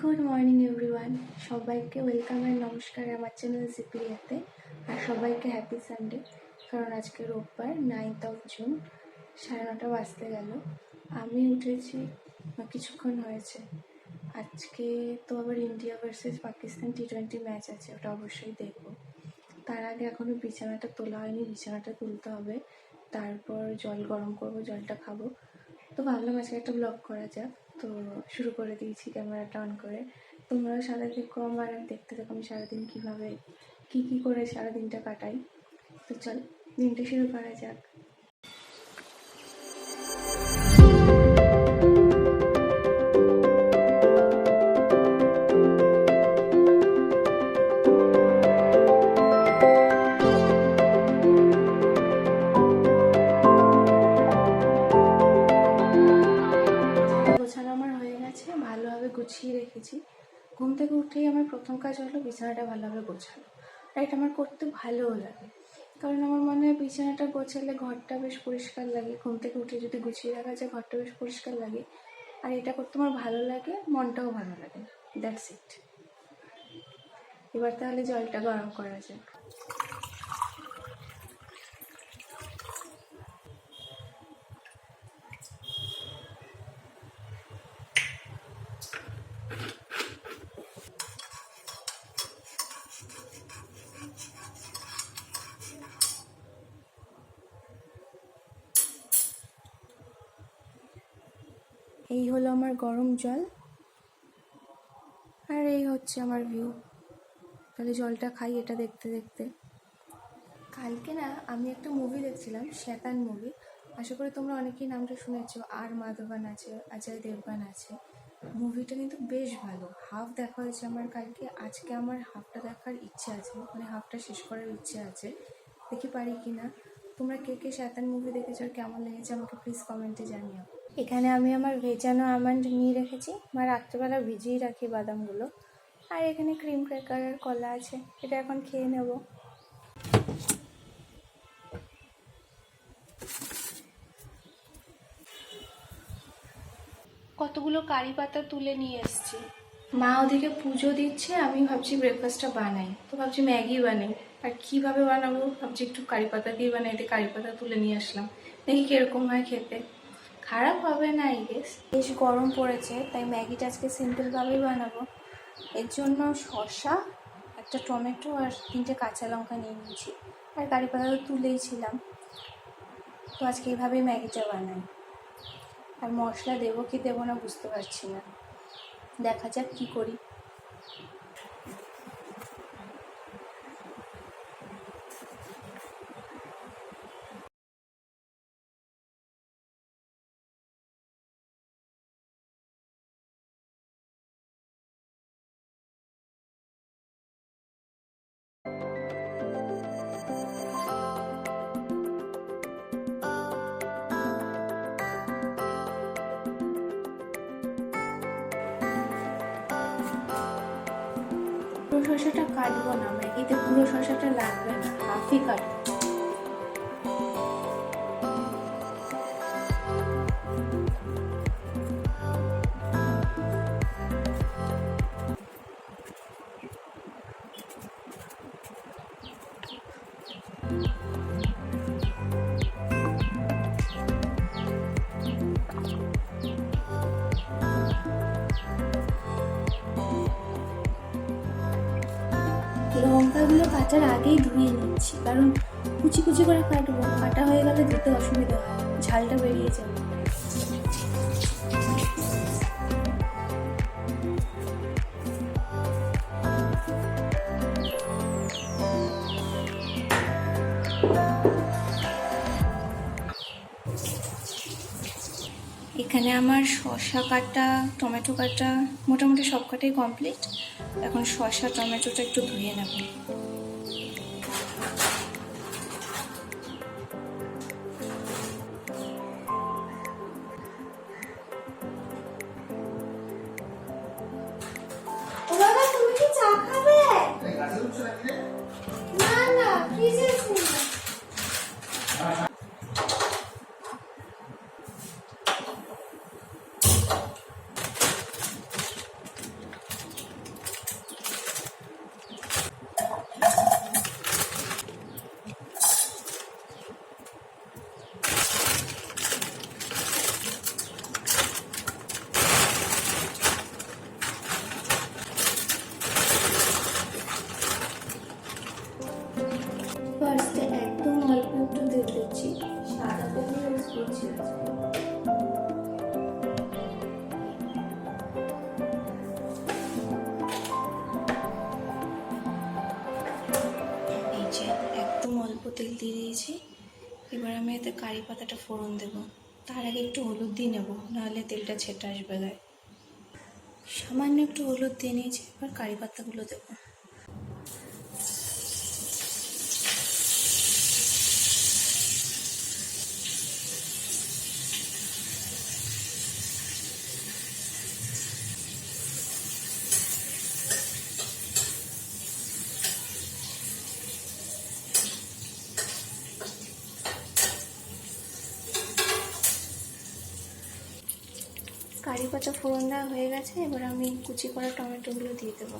Good morning everyone সবাইকে welcome and নমস্কার আমার চ্যানেল জিপিরিয়াতে আর সবাইকে হ্যাপি সানডে কারণ আজকে রোববার নাইনথ অফ জুন সাড়ে নটা বাজতে গেল। আমি উঠেছি কিছুক্ষণ হয়েছে। আজকে তো আবার India versus Pakistan T twenty match আছে, ওটা অবশ্যই দেখব। তার আগে এখনও বিছানাটা তোলা হয়নি, বিছানাটা তুলতে হবে। তারপর জল গরম করব, জলটা খাব। তো ভাবলাম আজকে একটা ব্লগ করা যাক। তো শুরু করে দিয়েছি ক্যামেরাটা অন করে। তোমরাও সারা কম আর দেখতে থাকো, আমি সারাদিন কীভাবে কী কী করে সারাদিনটা কাটাই। তো চল, দিনটা শুরু করা যাক। প্রথম কাজ হলো বিছানাটা ভালোভাবে গোছালো আর এটা আমার করতে ভালোও লাগে। কারণ আমার মনে হয় বিছানাটা গোছালে ঘরটা বেশ পরিষ্কার লাগে। ঘুম থেকে উঠে যদি গুছিয়ে রাখা যায়, ঘরটা বেশ পরিষ্কার লাগে। আর এটা করতে আমার ভালো লাগে, মনটাও ভালো লাগে। দ্যাটস ইট এবার তাহলে জলটা গরম করা যাক। এই হলো আমার গরম জল আর এই হচ্ছে আমার ভিউ তাহলে জলটা খাই এটা দেখতে দেখতে। কালকে না আমি একটা মুভি দেখছিলাম শ্যাতান মুভি আশা করি তোমরা অনেকেই নামটা শুনেছো, আর মাধবান আছে অজয় দেবগান আছে। মুভিটা কিন্তু বেশ ভালো। হাফ দেখা হয়েছে আমার কালকে, আজকে আমার হাফটা দেখার ইচ্ছে আছে মানে হাফটা শেষ করার ইচ্ছে আছে। দেখি পারি কি না তোমরা কে কে শ্যাতান মুভি দেখেছ কেমন লেগেছে আমাকে প্লিজ কমেন্টে জানিও। এখানে আমি আমার ভেজানো আমন্ড নিয়ে রেখেছি। বা রাত্রেবেলা ভিজিয়ে রাখি বাদামগুলো। আর এখানে ক্রিম ক্র্যাকার আর কলা আছে। এটা এখন খেয়ে নেব। কতগুলো কারি পাতা তুলে নিয়ে এসছি। মা ওদিকে পুজো দিচ্ছে আমি ভাবছি ব্রেকফাস্টটা বানাই। তো ভাবছি ম্যাগি বানাই। আর কীভাবে বানাবো? ভাবছি একটু কারি পাতা দিয়ে বানাইতে কারি পাতা তুলে নিয়ে আসলাম। দেখি কীরকম হয় খেতে। খারাপ হবে না আই গেস বেশ গরম পড়েছে, তাই ম্যাগিটা আজকে সিম্পলভাবেই বানাবো। এর জন্য শসা, একটা টমেটো আর তিনটে কাঁচা লঙ্কা নিয়ে নিয়েছি। আর কারি পাতা তো তুলেই ছিলাম তো আজকে এইভাবেই ম্যাগিটা বানাই। আর মশলা দেবো কি দেবো না বুঝতে পারছি না। দেখা যাক কী করি। শসাটা কাটবো না আমরা ম্যাগিতে পুরো শসাটা লাগবে না হাফই কাটবো। কাটার আগেই ধুয়ে নিচ্ছি, কারণ কুচি কুচি করে কাটবো কাটা হয়ে গেলে ধুতে অসুবিধা হয়, ঝালটা বেরিয়ে যাবে। এখানে আমার শসা কাটা, টমেটো কাটা, মোটামুটি সব কাটাই কমপ্লিট। এখন শসা, টমেটোটা একটু ধুয়ে নেব। না ফ্রিজে কারি পাতাটা ফোড়ন দেবো। তার আগে একটু হলুদ দিয়ে নেব, নাহলে তেলটা ছেটে আসবে গায়ে। সামান্য একটু হলুদ দিয়ে নিয়েছি, এবার কারি পাতাগুলো দেবো। কারি পাতা ফোড়ন দেওয়া হয়ে গেছে, এবার আমি কুচি করা টমেটোগুলো দিয়ে দেবো।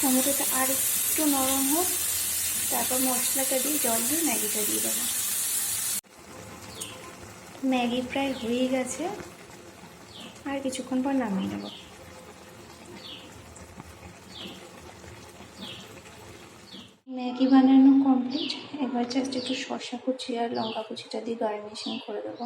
টমেটোটা আর একটু নরম হোক, তারপর মশলাটা দিয়ে জল দিয়ে ম্যাগিটা দিয়ে দেবো। ম্যাগি প্রায় হয়ে গেছে। আর কিছুক্ষণ পর নামিয়ে নেব। ম্যাগি বানানো কমপ্লিট এবার জাস্ট একটু শসা কুচি আর লঙ্কা কুচিটা দিয়ে গার্নিশিং করে দেবো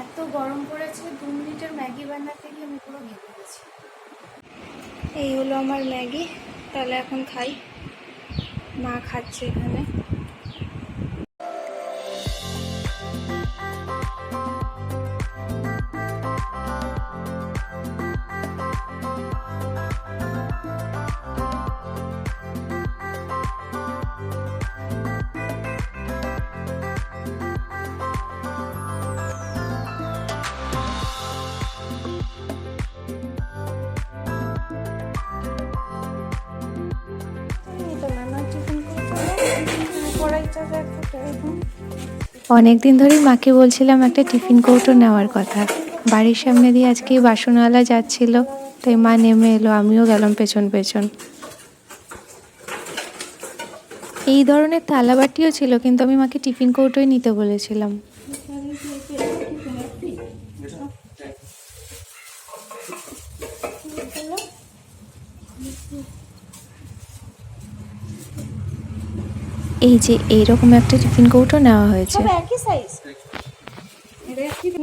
এত গরম পড়েছে দু মিনিটের ম্যাগি বানাতে গিয়ে আমি পুরো ঘেমে গেছি এই হলো আমার ম্যাগি তাহলে এখন খাই। মা খাচ্ছে এখানে। অনেক দিন ধরেই মাকে বলছিলাম একটা টিফিন কৌটো নেওয়ার কথা। বাড়ির সামনে দিয়ে আজকে বাসনওয়ালা যাচ্ছিল, তাই মা নেমে এলো, আমিও গেলাম পেছন পেছন। এই ধরনের থালাবাটিও ছিল, কিন্তু আমি মাকে টিফিন কৌটোই নিতে বলেছিলাম। এই যে এইরকম একটা টিফিন কৌটো নেওয়া হয়েছে। একই সাইজ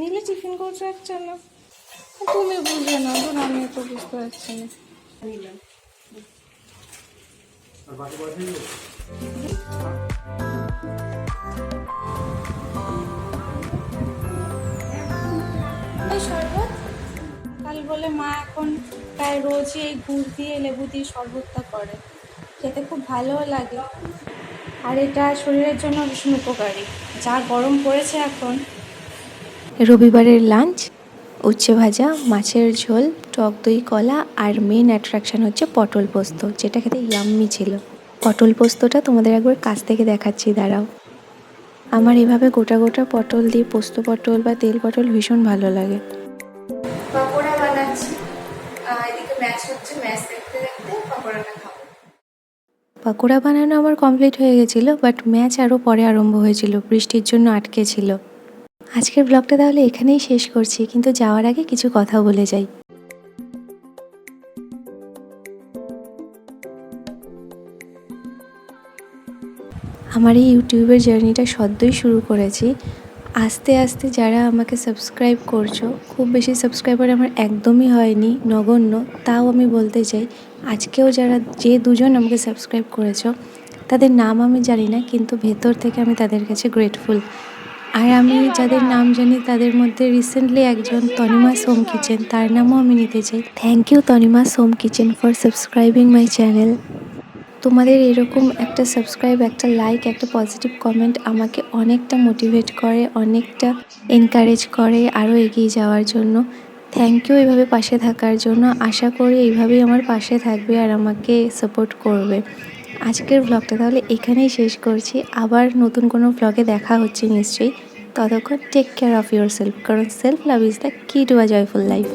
নিলে টিফিন করছ একটা না? তুমি বুঝে না ধর আমি তো বুঝতে পারছি কাল বলে মা এখন প্রায় রোজই এই গুড় দিয়ে লেবু দিয়ে শরবতটা করে। খেতে খুব ভালোও লাগে। আর এটা শরীরের জন্য ভীষণ উপকারী। যা গরম পড়েছে এখন। রবিবারের লাঞ্চ উচ্ছে ভাজা মাছের ঝোল টক দই কলা আর মেন অ্যাট্রাকশন হচ্ছে পটল পোস্ত যেটা খেতে ইয়াম্মি ছিল। পটল পোস্তটা তোমাদের একবার কাছ থেকে দেখাচ্ছি দাঁড়াও। আমার এভাবে গোটা গোটা পটল দিয়ে পোস্ত পটল বা তেল পটল ভীষণ ভালো লাগে। পকোড়া বানাচ্ছি। এদিকে ম্যাচ হচ্ছে ম্যাচ দেখতে দেখতে পকোড়াটা পাকোড়া বানানো আমার কমপ্লিট হয়ে গেছিল বাট ম্যাচ আরও পরে আরম্ভ হয়েছিল, বৃষ্টির জন্য আটকে ছিল। আজকের ব্লগটা তাহলে এখানেই শেষ করছি, কিন্তু যাওয়ার আগে কিছু কথা বলে যাই। আমার এই ইউটিউবের জার্নিটা সদ্যই শুরু করেছি। আস্তে আস্তে যারা আমাকে সাবস্ক্রাইব করছ, খুব বেশি সাবস্ক্রাইবার আমার একদমই হয়নি, নগণ্য। তাও আমি বলতে চাই, আজকেও যারা যে দুজন আমাকে সাবস্ক্রাইব করেছ, তাদের নাম আমি জানি না, কিন্তু ভেতর থেকে আমি তাদের কাছে গ্রেটফুল আর আমি যাদের নাম জানি, তাদের মধ্যে রিসেন্টলি একজন তনিমা সোম কিচেন, তার নামও আমি নিতে চাই। Thank you Tanima Som Kitchen for subscribing my channel তোমাদের এরকম একটা সাবস্ক্রাইব একটা লাইক একটা পজিটিভ কমেন্ট আমাকে অনেকটা মোটিভেট করে, অনেকটা এনকারেজ করে আরও এগিয়ে যাওয়ার জন্য। থ্যাংক ইউ এইভাবে পাশে থাকার জন্য। আশা করি এইভাবেই আমার পাশে থাকবে আর আমাকে সাপোর্ট করবে। আজকের ব্লগটা তাহলে এখানেই শেষ করছি। আবার নতুন কোনো ব্লগে দেখা হচ্ছে নিশ্চয়ই। ততক্ষণ take care of yourself কারণ self love is the key to a joyful life